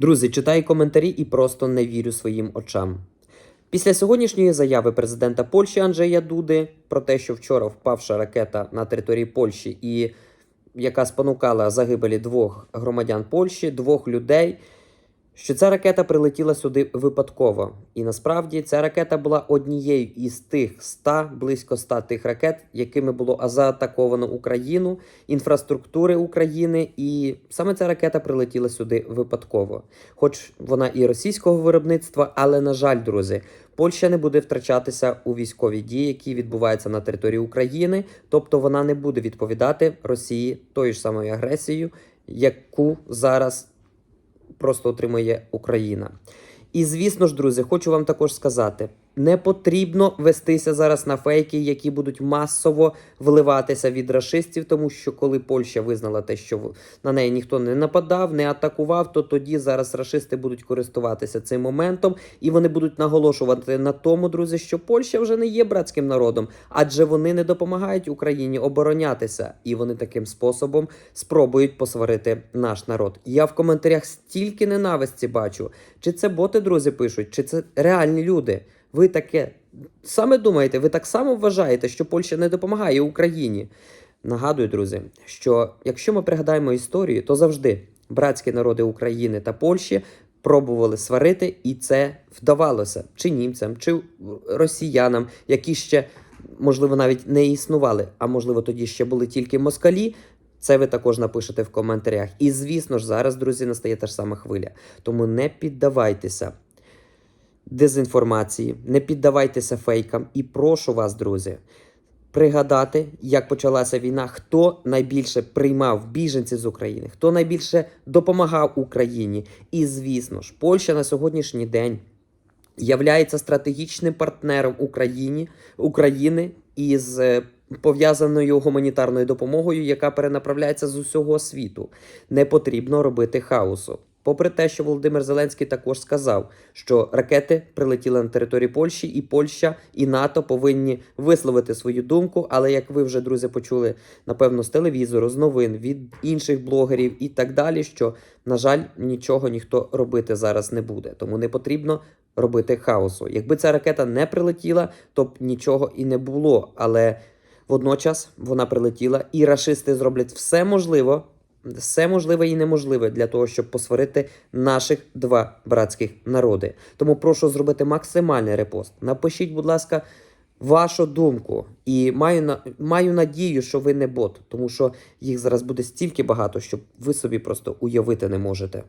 Друзі, читаю коментарі і просто не вірю своїм очам. Після сьогоднішньої заяви президента Польщі Анджея Дуди про те, що вчора впавша ракета на території Польщі, і яка спонукала загибелі двох громадян Польщі, двох людей, що ця ракета прилетіла сюди випадково. І насправді ця ракета була однією із тих 100, близько 100 тих ракет, якими було заатаковано Україну, інфраструктури України, і саме ця ракета прилетіла сюди випадково. Хоч вона і російського виробництва, але на жаль, друзі, Польща не буде втрачатися у військові дії, які відбуваються на території України, тобто вона не буде відповідати Росії тою ж самою агресією, яку зараз просто отримує Україна. І звісно ж, друзі, хочу вам також сказати: не потрібно вестися зараз на фейки, які будуть масово вливатися від рашистів, тому що коли Польща визнала те, що на неї ніхто не нападав, не атакував, то тоді зараз рашисти будуть користуватися цим моментом, і вони будуть наголошувати на тому, друзі, що Польща вже не є братським народом, адже вони не допомагають Україні оборонятися, і вони таким способом спробують посварити наш народ. Я в коментарях стільки ненависті бачу. Чи це боти, друзі, пишуть, чи це реальні люди? Ви таке саме думаєте, ви так само вважаєте, що Польща не допомагає Україні? Нагадую, друзі, що якщо ми пригадаємо історію, то завжди братські народи України та Польщі пробували сварити, і це вдавалося чи німцям, чи росіянам, які ще можливо навіть не існували, а можливо тоді ще були тільки москалі. Це ви також напишете в коментарях. І звісно ж, зараз, друзі, настає та ж сама хвиля. Тому не піддавайтеся дезінформації, не піддавайтеся фейкам. І прошу вас, друзі, пригадати, як почалася війна, хто найбільше приймав біженців з України, хто найбільше допомагав Україні. І звісно ж, Польща на сьогоднішній день являється стратегічним партнером Україні, України із е, пов'язаною гуманітарною допомогою, яка перенаправляється з усього світу. Не потрібно робити хаосу. Попри те, що Володимир Зеленський також сказав, що ракети прилетіли на територію Польщі, і Польща і НАТО повинні висловити свою думку. Але як ви вже друзі почули, напевно, з телевізору, з новин від інших блогерів і так далі, що на жаль, нічого ніхто робити зараз не буде, тому не потрібно робити хаосу. Якби ця ракета не прилетіла, то б нічого і не було. Але водночас вона прилетіла, і рашисти зроблять все можливе, все можливе і неможливе для того, щоб посварити наших два братських народи. Тому прошу зробити максимальний репост. Напишіть, будь ласка, вашу думку. І маю на маю надію, що ви не бот, тому що їх зараз буде стільки багато, що ви собі просто уявити не можете.